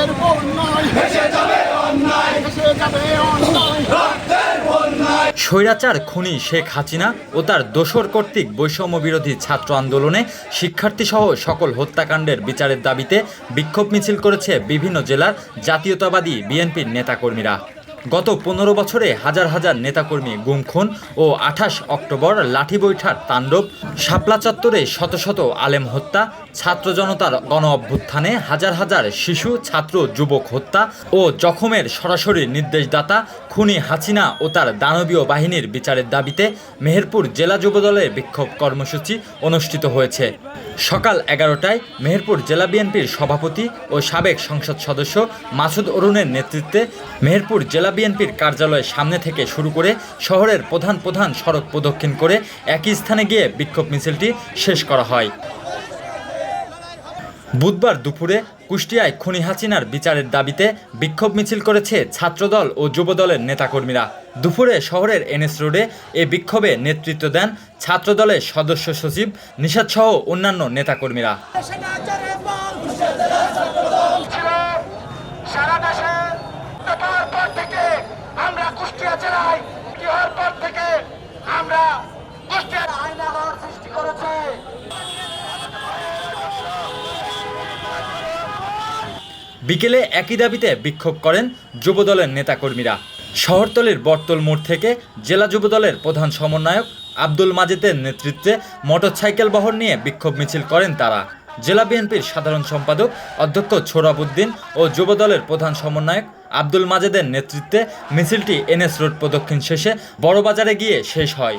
রক্তের বন্যায়। ভেসে যাবে অন্যায়। ভেসে যাবে অন্যায়। স্বৈরাচার খুনি শেখ হাসিনা ও তার দোসর কর্তৃক বৈষম্য বিরোধী ছাত্র আন্দোলনে শিক্ষার্থীসহ সকল হত্যাকাণ্ডের বিচারের দাবিতে বিক্ষোভ মিছিল করেছে বিভিন্ন জেলার জাতীয়তাবাদী বিএনপির নেতাকর্মীরা। গত পনেরো বছরে হাজার হাজার নেতাকর্মী গুম খুন ও আঠাশ অক্টোবর লাঠি বৈঠার তাণ্ডব, শাপলা চত্বরে শত শত আলেম হত্যা, ছাত্র জনতার গণ অভ্যুত্থানে হাজার হাজার শিশু, ছাত্র, যুবক হত্যা ও জখমের সরাসরি নির্দেশদাতা খুনি হাসিনা ও তার দানবীয় বাহিনীর বিচারের দাবিতে মেহেরপুর জেলা যুবদলের বিক্ষোভ কর্মসূচি অনুষ্ঠিত হয়েছে। সকাল এগারোটায় মেহেরপুর জেলা বিএনপির সভাপতি ও সাবেক সংসদ সদস্য মাসুদ অরুণের নেতৃত্বে মেহেরপুর জেলা বিএনপির কার্যালয়ের সামনে থেকে শুরু করে শহরের প্রধান প্রধান সড়ক প্রদক্ষিণ করে একই স্থানে গিয়ে বিক্ষোভ মিছিলটি শেষ করা হয়। বুধবার দুপুরে কুষ্টিয়ায় খুনি হাসিনার বিচারের দাবিতে বিক্ষোভ মিছিল করেছে ছাত্রদল ও যুবদলের নেতাকর্মীরা। দুপুরে শহরের এনএস রোডে এ বিক্ষোভে নেতৃত্ব দেন ছাত্রদলের সদস্য সচিব নিষাদসহ অন্যান্য নেতাকর্মীরা। বিকেলে একই দাবিতে বিক্ষোভ করেন যুবদলের নেতাকর্মীরা। শহরতলির বটতল মোড় থেকে জেলা যুবদলের প্রধান সমন্বয়ক আব্দুল মাজেদের নেতৃত্বে মোটরসাইকেল বহর নিয়ে বিক্ষোভ মিছিল করেন তারা। জেলা বিএনপির সাধারণ সম্পাদক অধ্যক্ষ ছোরাবুদ্দিন ও যুবদলের প্রধান সমন্বয়ক আব্দুল মাজেদের নেতৃত্বে মিছিলটি এনএস রোড প্রদক্ষিণ শেষে বড়বাজারে গিয়ে শেষ হয়।